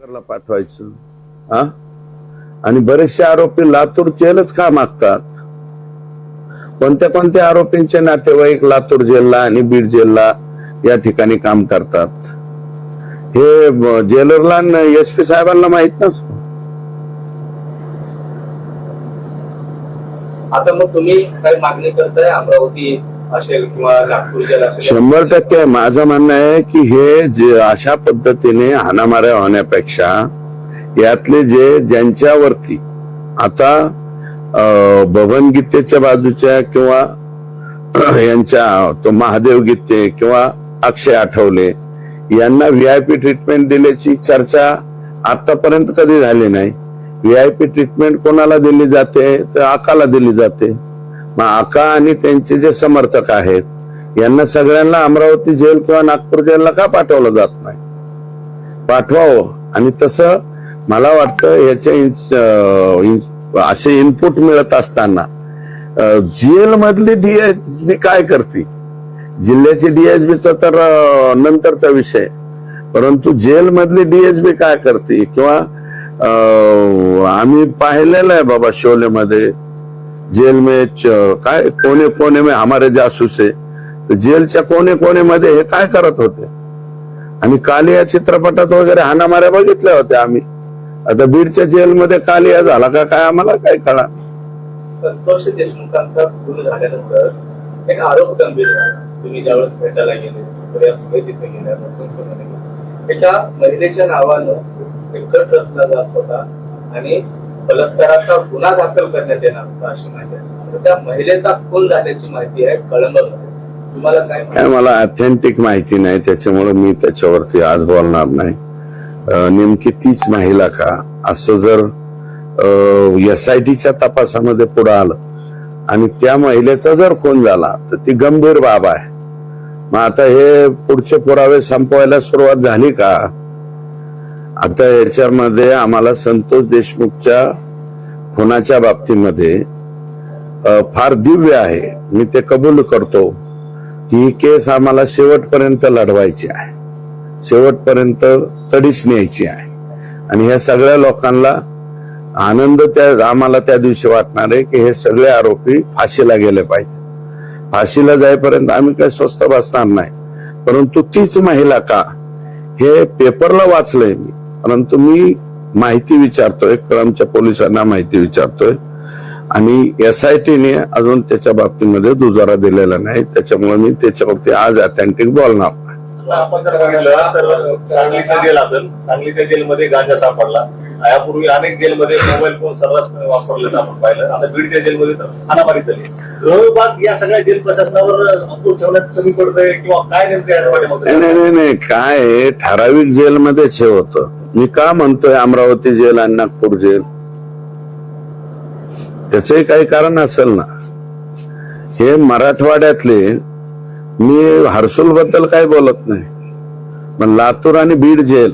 ला पाठवायचं. हा? आणि बरेचसे आरोपी लातूर जेलच का मागतात? कोणत्या कोणत्या आरोपींचे नातेवाईक लातूर जेलला आणि बीड जेलला या ठिकाणी काम करतात? हे जेलरला एस पी साहेबांना माहीत नस आता मग तुम्ही काय मागणी करताय अमरावती असेल किंवा नागपूरच्या शंभर टक्के माझं म्हणणं आहे की हे जे अशा पद्धतीने हाणामाऱ्या होण्यापेक्षा यातले जे ज्यांच्यावरती आता भवन गीतेच्या बाजूच्या किंवा यांच्या तो महादेव गीते किंवा अक्षय आठवले यांना व्ही आय पी ट्रीटमेंट दिल्याची चर्चा आतापर्यंत कधी झाली नाही. व्ही आय पी ट्रीटमेंट कोणाला दिली जाते? तर आकाला दिली जाते. मग आका आणि त्यांचे जे समर्थक आहेत यांना सगळ्यांना अमरावती जेल किंवा नागपूर जेलला का पाठवलं जात नाही? पाठवावं. आणि तसं मला वाटतं याचे असे इनपुट मिळत असताना जेल मधली डीएचबी काय करते? जिल्ह्याची डीएचबीचा तर नंतरचा विषय. परंतु जेल मधली डीएचबी काय करते? किंवा अं, आम्ही पाहिलेलं आहे बाबा शोले मध्ये जेल में च- काय कोने कोने में हमारे जासूस आहे तर जेलच्या कोणे कोणे मध्ये हे काय करत होते? आणि कालिया चित्रपटात वगैरे हाणामाऱ्या बघितल्या होत्या आम्ही. आता बीडच्या जेलमध्ये मध्ये कालिया झाला का काय आम्हाला काय कळा संतोष देशमुखांचा खून झाल्यानंतर एक आरोप गंभीर तुम्ही ज्यावेळेस भेटायला गेले तिथे गेल्या एका महिलेच्या नावानं एक रचला जात होता आणि बलात्काराचा गुन्हा दाखल करण्यात येणार होता अशी माहिती आहे. तर त्या महिलेचा खून झाल्याची माहिती आहे कळंबमध्ये. तुम्हाला काय मला ऑथेंटिक माहिती नाही त्याच्यामुळे मी त्याच्यावरती आज बोलणार नाही. नेमकी तीच महिला का? असं जर एस आय टीच्या तपासामध्ये पुढे आलं आणि त्या महिलेचा जर खून झाला तर ती गंभीर बाब आहे. मग आता हे पुढचे पुरावे संपवायला सुरुवात झाली का? आता याच्यामध्ये आम्हाला संतोष देशमुखच्या खुनाच्या बाबतीमध्ये फार दिव्य आहे. मी ते कबूल करतो की ही केस आम्हाला शेवटपर्यंत लढवायची आहे. शेवटपर्यंत तडीच न्यायची आहे. आणि ह्या सगळ्या लोकांना आनंद त्या आम्हाला त्या दिवशी वाटणार आहे की हे सगळे आरोपी फाशीला गेले पाहिजे. फाशीला जाईपर्यंत आम्ही काही स्वस्त बसणार नाही. परंतु तीच महिला का? हे पेपरला वाचलंय मी. परंतु मी माहिती विचारतोय क्रमच्या पोलिसांना माहिती विचारतोय आणि एस आय टीने अजून त्याच्या बाबतीमध्ये दुजारा दिलेला नाही त्याच्यामुळे मी त्याच्यावरती आज अथेंटिक बोलणार नाही. आपण जर बघितलं तर सांगलीचं जेल असेल. सांगलीच्या जेलमध्ये गांजा सापडला. यापूर्वी अनेक जेलमध्ये मोबाईल फोन सर्रासपणे वापरले आपण पाहिलं. आता बीडच्या जेलमध्ये तर हाणामारी झाली. गृहविभाग या सगळ्या जेल प्रशासनावर अंकुश ठेवण्यात कमी पडतंय किंवा काय नेमकं याच्या नाही नाही काय आहे, ठराविक जेलमध्येच हे होतं. मी का म्हणतोय अमरावती जेल आणि नागपूर जेल? त्याचही काही कारण असेल ना. हे मराठवाड्यातले मी हर्सुलबद्दल काही बोलत नाही. पण लातूर आणि बीड जेल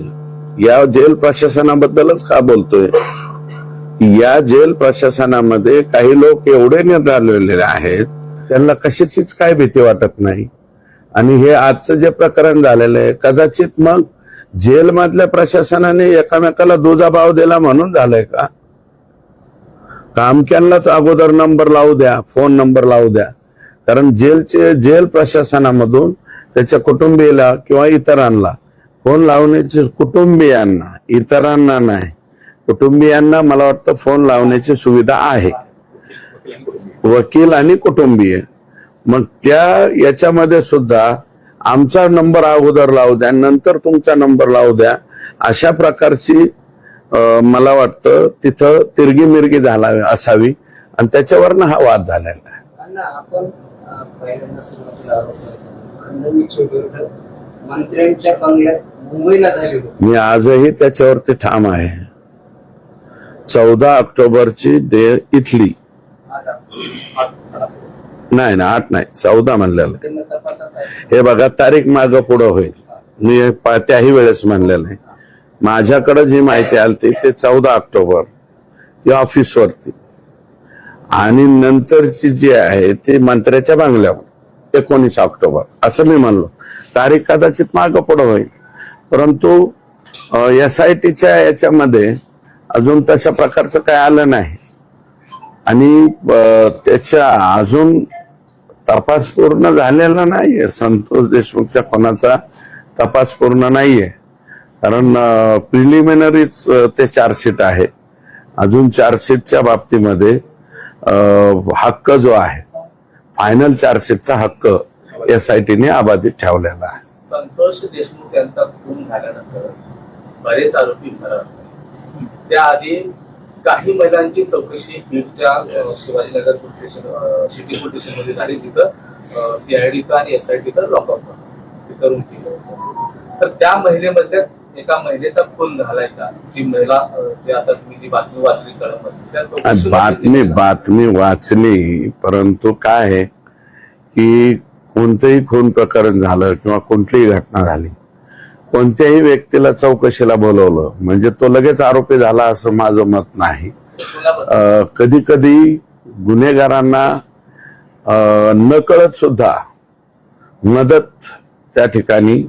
या जेल प्रशासनाबद्दलच का बोलतोय? या जेल प्रशासनामध्ये काही लोक एवढे निराळलेले आहेत त्यांना कशाचीच काय भीती वाटत नाही? आणि हे आजचं जे प्रकरण झालेलं आहे कदाचित मग जेलमधल्या प्रशासनाने एकामेकाला दुजाभाव दिला म्हणून झालंय का? कामक्यांनाच अगोदर नंबर लावू द्या फोन नंबर लावू द्या. कारण जेलचे जेल प्रशासनामधून त्याच्या कुटुंबियाला किंवा इतरांना फोन लावण्याची कुटुंबियांना इतरांना नाही कुटुंबियांना मला वाटतं फोन लावण्याची सुविधा आहे. वकील आणि कुटुंबीय. मग त्या याच्यामध्ये सुद्धा आमचा नंबर अगोदर लावू द्या नंतर तुमचा नंबर लावू द्या अशा प्रकारची मला वाटतं तिथं तिरगी मिरगी झाला असावी. आणि त्याच्यावरनं हा वाद झालेला आहे. आपण पहिल्यांदा सुरुवातीला आरोप करतो खंडणीच्या विरुद्ध मंत्र्यांच्या बंगल्यात मुंबईला झाली होती. मी आजही त्याच्यावरती ठाम आहे. चौदा ऑक्टोबरची डे इथली नाही ना आठ नाही चौदा म्हणलेलं. हे बघा तारीख माग पुढं होईल. मी त्याही वेळेस म्हणलेलं आहे. माझ्याकडे जी माहिती आली ते चौदा ऑक्टोबर ती ऑफिसवरती आणि नंतरची जी आहे ती मंत्र्याच्या बांगल्यावर एकोणीस ऑक्टोबर असं मी म्हणलो. तारीख कदाचित माग पुढं होईल. परंतु एस आय टीच्या याच्यामध्ये अजून तशा प्रकारचं काय आलं नाही. आणि त्याच्या अजून तपास पूर्ण झालेला नाहीये. संतोष देशमुखच्या कोणाचा तपास पूर्ण नाहीये. कारण प्रिलिमिनरीच ते चार्जशीट आहे. अजून चार्जशीटच्या बाबतीमध्ये हक्क जो आहे फायनल चार्जशीटचा हक्क एस आय टीने अबाधित ठेवलेला आहे. संतोष देशमुख यांचा खून झाल्यानंतर बरेच आरोपी फरार त्याआधी काही महिलांची चौकशी बीडच्या Shivajinagar police station city police स्टेशनमध्ये झाली तिथं सीआयडीचा आणि एसआयटीचा लॉकअप तिथं रूम केलं तर त्या महिलेमधल्या एका महिलेचा खून झालाय का जी महिला जी आता तुम्ही जी बातमी वाचली चौकशीमध्ये बातमी? बातमी वाचली परंतु काय आहे की कोणतंही खून प्रकरण झालं किंवा कोणतीही घटना झाली कोणत्याही व्यक्तीला चौकशीला बोलवलं म्हणजे तो लगेच आरोपी झाला असं माझं मत नाही? कधी कधी गुन्हेगारांना नकळत सुद्धा मदत त्या ठिकाणी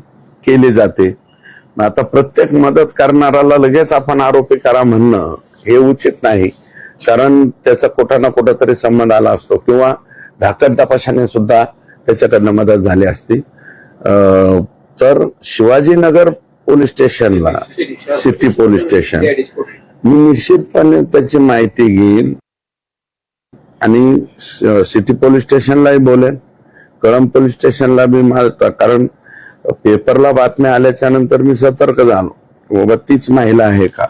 केली जाते आता प्रत्येक मदत करणाराला लगेच आपण आरोपी करा म्हणणं हे उचित नाही. कारण त्याचा कुठं ना कुठं तरी संबंध आला असतो किंवा धाकट तपासाने सुद्धा त्याच्याकडनं मदत झाली असती. तर शिवाजीनगर पोलीस स्टेशनला सिटी पोलीस स्टेशन मी निश्चितपणे त्याची माहिती घेईन. आणि सिटी पोलीस स्टेशनलाही बोलेन. कळम पोलीस स्टेशनला बी मा- कारण पेपरला बातम्या आल्याच्यानंतर मी सतर्क झालो. बाबा तीच महिला आहे का?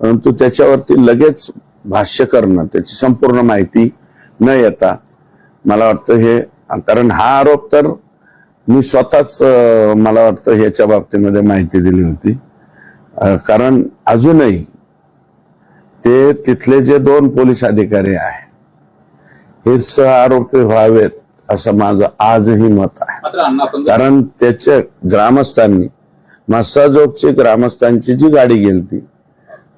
परंतु त्याच्यावरती लगेच भाष्य करणं त्याची संपूर्ण माहिती न येता मला वाटतं हे कारण हा आरोप तर मी स्वतःच मला वाटतं ह्याच्या बाबतीमध्ये माहिती दिली होती. कारण अजूनही ते तिथले जे दोन पोलीस अधिकारी आहे हे सह आरोपी व्हावेत असं माझं आजही मत आहे. कारण त्याच्या ग्रामस्थांनी मस्साजोगची ग्रामस्थांची जी गाडी गेलती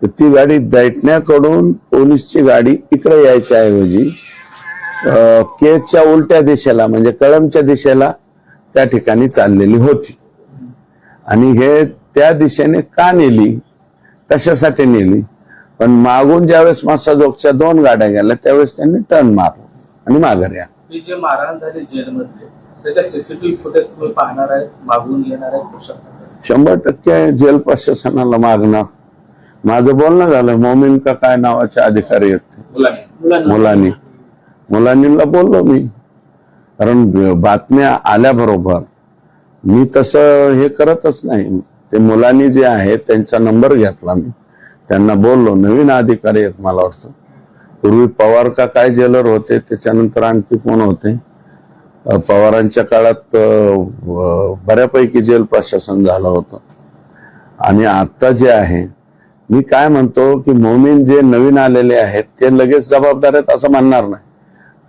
तर ती गाडी दैटण्याकडून पोलीसची गाडी इकडे यायच्या ऐवजी अं, केजच्या उलट्या दिशेला म्हणजे कळमच्या दिशेला त्या ठिकाणी चाललेली होती. आणि हे त्या दिशेने का नेली? कशासाठी नेली? पण मागून ज्यावेळेस मस्साजोगच्या दोन गाड्या गेल्या त्यावेळेस त्यांनी टर्न मारला आणि माघारी आला ही जे मारहाण झाली जेलमध्ये. त्याच्या सीसीटीव्ही फुटेज तुम्ही पाहणार आहे मागून येणार आहे करू शकता. शंभर टक्के जेल प्रशासनाला मागणार. माझं बोलणं झालं मोमीन का काय नावाचे अधिकारी आहेत ते. मुलांनी. मुलांनी. मुलांनीला बोललो मी. कारण बातम्या आल्याबरोबर मी तसं हे करतच नाही. ते मुलांनी जे आहे त्यांचा नंबर घेतला मी. त्यांना बोललो नवीन अधिकारी आहेत मला वाटतं. पूर्वी पवार का काय जेलर होते त्याच्यानंतर आणखी कोण होते? पवारांच्या काळात बऱ्यापैकी जेल प्रशासन झालं होतं. आणि आता जे आहे मी काय म्हणतो की मोमीन जे नवीन आलेले आहेत ते लगेच जबाबदार आहेत असं म्हणणार नाही.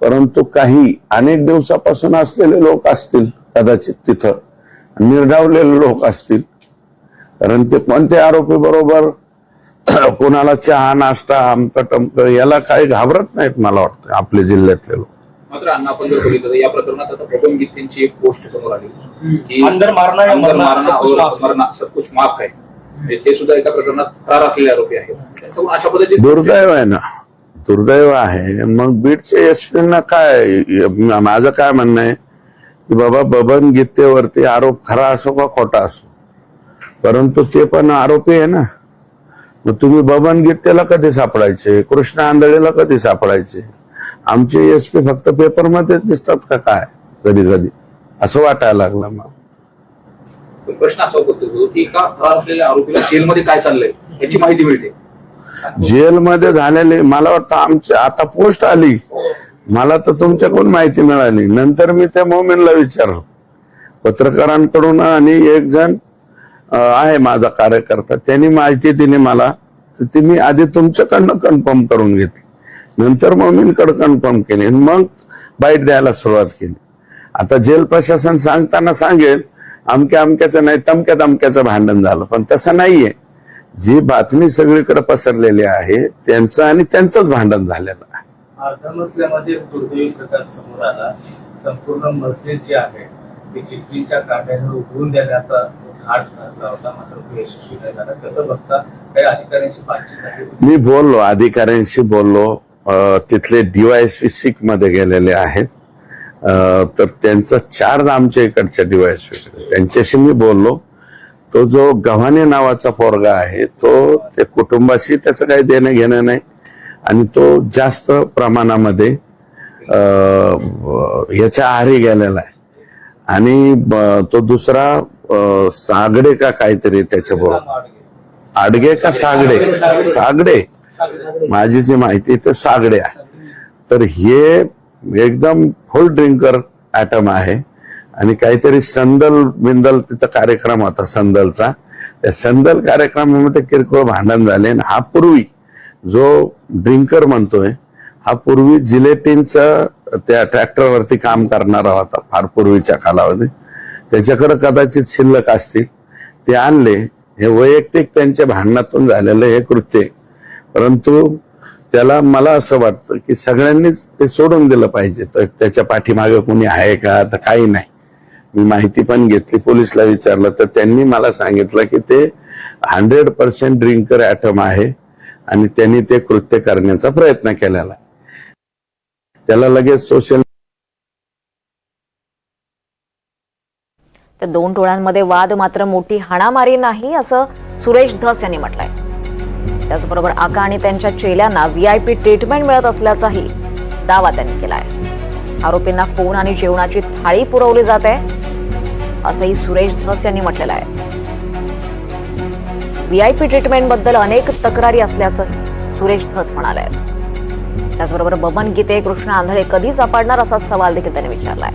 परंतु काही अनेक दिवसापासून असलेले लोक असतील कदाचित तिथं. निर्डावलेले लोक असतील. कारण ते कोणते आरोपी बरोबर कोणाला चहा नाश्ता आमक टमक याला काही घाबरत नाहीत मला वाटतं आपल्या जिल्ह्यातले लोक. मात्र अण्णा आपण जर बघितलं तर या प्रकरणात आता बबन गीतेंची एक पोस्ट समोर आली. की अंदर मारना या अंदर मरना, मारना सब कुछ और माफ है. मरना सब कुछ माफ आहे. म्हणजे ते सुद्धा एका प्रकरणात फरार असलेले आरोपी आहेत. त्याच्यामुळे अशा पद्धतीने दुर्दैव आहे ना. दुर्दैव आहे. मग बीडचे एसपीना काय माझं काय म्हणणं आहे? की बाबा बबन गीतेवरती आरोप खरा असो का खोटा असो? परंतु ते पण आरोपी आहे ना. मग तुम्ही बबन गीतेला कधी सापडायचे? कृष्ण आंधळेला कधी सापडायचे? आमचे एसपी फक्त पेपरमध्ये दिसतात का काय? कधी कधी. असं वाटायला लागलं मग प्रश्न असा उपस्थित होतो की एका फरार असलेल्या आरोपीला जेलमध्ये काय चाललंय याची माहिती मिळते. जेलमध्ये झालेले मला वाटतं आमच्या आता पोस्ट आली. मला तर तुमच्याकडून माहिती मिळाली. नंतर मी त्या मोमेनला विचारलं. पत्रकारांकडून आणि एक जण आहे माझा कार्यकर्ता. त्यांनी माहिती दिली मला तर ती मी आधी तुमच्याकडनं कन्फर्म करून घेतली. नंतर मोमीनकडे कन्फर्म केली. आणि मग बाईट द्यायला सुरुवात केली. आता जेल प्रशासन सांगताना सांगेल अमक्या अमक्याचं नाही तमक्या तमक्याचं भांडण झालं. पण तसं नाहीये. जी बातमी सगळीकडे पसरलेली आहे त्यांचं आणि त्यांचंच भांडण झालेलं आहे. दुर्दैवी प्रकार समोर आला. संपूर्ण मस्जिद जी आहे ती चिठ्ठीच्या काट्याने उघडून देण्याचा मी बोललो अधिकाऱ्यांशी बोललो. तिथले डीवायएसपी सिकमध्ये गेलेले आहेत. तर त्यांचं चार्ज आमच्या इकडच्या डीवायएसपी त्यांच्याशी मी बोललो. तो जो गव्हाणे नावाचा पोरगा आहे तो त्या कुटुंबाशी त्याचं काही देणं घेणं नाही. आणि तो जास्त प्रमाणामध्ये याच्या आहारी गेलेला आहे. आणि ब- तो दुसरा सागडे का काहीतरी त्याच्या बरोबर आडगे का सागडे? सागडे. माझी जी माहिती तर सागडे आहे. तर हे एकदम फुल ड्रिंकर ॲटम आहे. आणि काहीतरी संदल बिंदल तिथं कार्यक्रम होता संदलचा. त्या संदल कार्यक्रमामध्ये किरकोळ भांडण झाले आणि हा पूर्वी जो ड्रिंकर म्हणतोय हा पूर्वी जिलेटिनचं त्या ट्रॅक्टरवरती काम करणारा होता फार पूर्वीच्या कालावधी त्याच्याकडे कदाचित शिल्लक असतील ते आणले. हे वैयक्तिक त्यांच्या भांडणातून झालेलं हे कृत्य परंतु त्याला मला असं वाटतं की सगळ्यांनीच ते सोडून दिलं पाहिजे. तर त्याच्या पाठीमागे कोणी आहे का? तर काही नाही. मी माहिती पण घेतली पोलिसला विचारलं. तर त्यांनी मला सांगितलं की ते हंड्रेड पर्सेंट ड्रिंकर ॲटम आहे आणि त्यांनी ते कृत्य करण्याचा प्रयत्न केलेला त्याला लगेच सोशल तर दोन टोळ्यांमध्ये वाद मात्र मोठी हाणामारी नाही असं सुरेश धस यांनी म्हटलंय. त्याचबरोबर आका आणि त्यांच्या चेल्यांना व्हीआयपी ट्रीटमेंट मिळत असल्याचाही दावा त्यांनी केलाय. आरोपींना फोन आणि जेवणाची थाळी पुरवली जाते असंही सुरेश धस यांनी म्हटलेलं आहे. व्हीआयपी ट्रीटमेंटबद्दल अनेक तक्रारी असल्याचं सुरेश धस म्हणाले त्याचबरोबर बबन गीते कृष्ण आंधळे कधी सापडणार असा सवाल देखील त्यांनी विचारलाय.